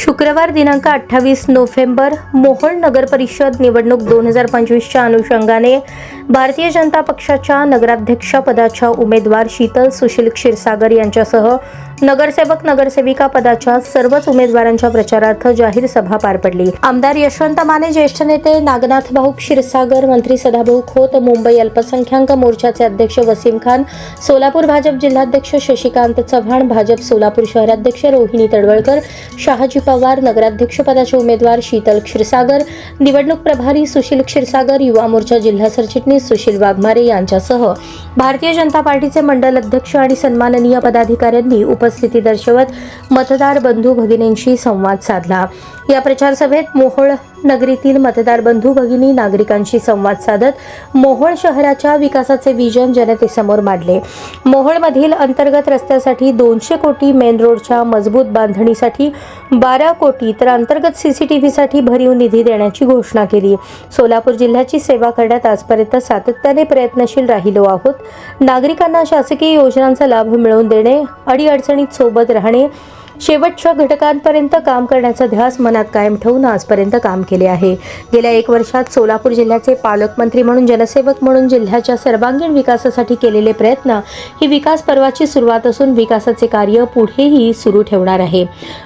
शुक्रवार दिनांक अठ्ठावीस नोव्हेंबर मोहोळ नगर परिषद निवडणूक दोन हजार पंचवीसच्या अनुषंगाने भारतीय जनता पक्षाच्या नगराध्यक्षपदाच्या उमेदवार शीतल सुशील क्षीरसागर यांच्यासह नगरसेवक नगरसेविका पदाच्या सर्वच उमेदवारांच्या प्रचारार्थ जाहीर सभा पार पडली. आमदार यशवंत माने ज्येष्ठ नेते नागनाथ भाऊ क्षीरसागर मंत्री सदाभाऊ खोत मुंबई अल्पसंख्याक मोर्चाचे अध्यक्ष वसीम खान सोलापूर भाजप जिल्हाध्यक्ष शशिकांत चव्हाण भाजप सोलापूर शहराध्यक्ष रोहिणी तडवळकर शहाजी पवार नगराध्यक्षपदाचे उमेदवार शीतल क्षीरसागर निवडणूक प्रभारी सुशील क्षीरसागर युवा मोर्चा जिल्हा सरचिटणीस सुशील वाघमारे यांच्यासह भारतीय जनता पार्टीचे मंडल अध्यक्ष आणि सन्माननीय पदाधिकाऱ्यांनी उपस्थित दर्शवत मतदार बंधू भगिनींशी संवाद साधला. या प्रचार सभेत मोहोळ नगरीतील मतदार बंधू भगिनी नागरिकांशी संवाद साधत मोहोळ शहराच्या विकासाचे विजन जनतेसमोर मांडले. मोहोळमधील अंतर्गत रस्त्यासाठी दोनशे कोटी मेन रोडच्या मजबूत बांधणीसाठी बारा कोटी तर अंतर्गत सीसीटीव्हीसाठी भरीव निधी देण्याची घोषणा केली. सोलापूर जिल्ह्याची सेवा करण्यात आजपर्यंत सातत्याने प्रयत्नशील राहिलो आहोत. नागरिकांना शासकीय योजनांचा लाभ मिळवून देणे अडीअडचणीत सोबत राहणे शेवटच्या घटकांपर्यंत काम करण्याचा ध्यास मनात कायम ठेवून आजपर्यंत काम केले आहे. गेल्या एक वर्षात सोलापूर जिल्ह्याचे पालकमंत्री म्हणून जनसेवक म्हणून जिल्ह्याच्या सर्वांगीण विकासासाठी केलेले प्रयत्न ही विकास पर्वाची सुरुवात असून विकासाचे कार्य पुढेही सुरू ठेवणार आहे.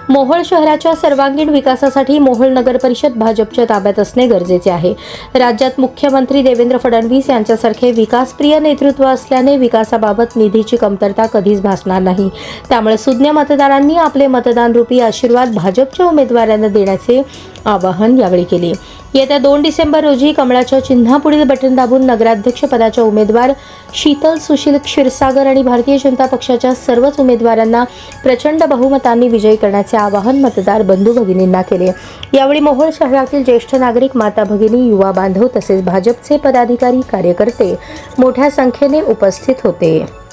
मोहोळ शहराच्या सर्वांगीण विकासासाठी मोहोळ नगर परिषद भाजपच्या ताब्यात असणे गरजेचे आहे. राज्यात मुख्यमंत्री देवेंद्र फडणवीस यांच्यासारखे विकासप्रिय नेतृत्व असल्याने विकासाबाबत निधीची कमतरता कधीच भासणार नाही. त्यामुळे सुज्ञ मतदारांनी आपले मतदान रूपी आशीर्वाद भाजपच्या उमेदवारांना देण्याचे आवाहन यावेळी केले. येत्या दोन डिसेंबर रोजी कमळाच्या चिन्हापुढील बटन दाबून नगराध्यक्ष पदाच्या उमेदवार शीतल सुशील क्षीरसागर आणि भारतीय जनता पक्षाच्या सर्वच उमेदवारांना प्रचंड बहुमतांनी विजयी करण्याचे आवाहन मतदार बंधू भगिनींना केले. यावेळी मोहोळ शहरातील ज्येष्ठ नागरिक माता भगिनी युवा बांधव तसेच भाजपचे पदाधिकारी कार्यकर्ते मोठ्या संख्येने उपस्थित होते.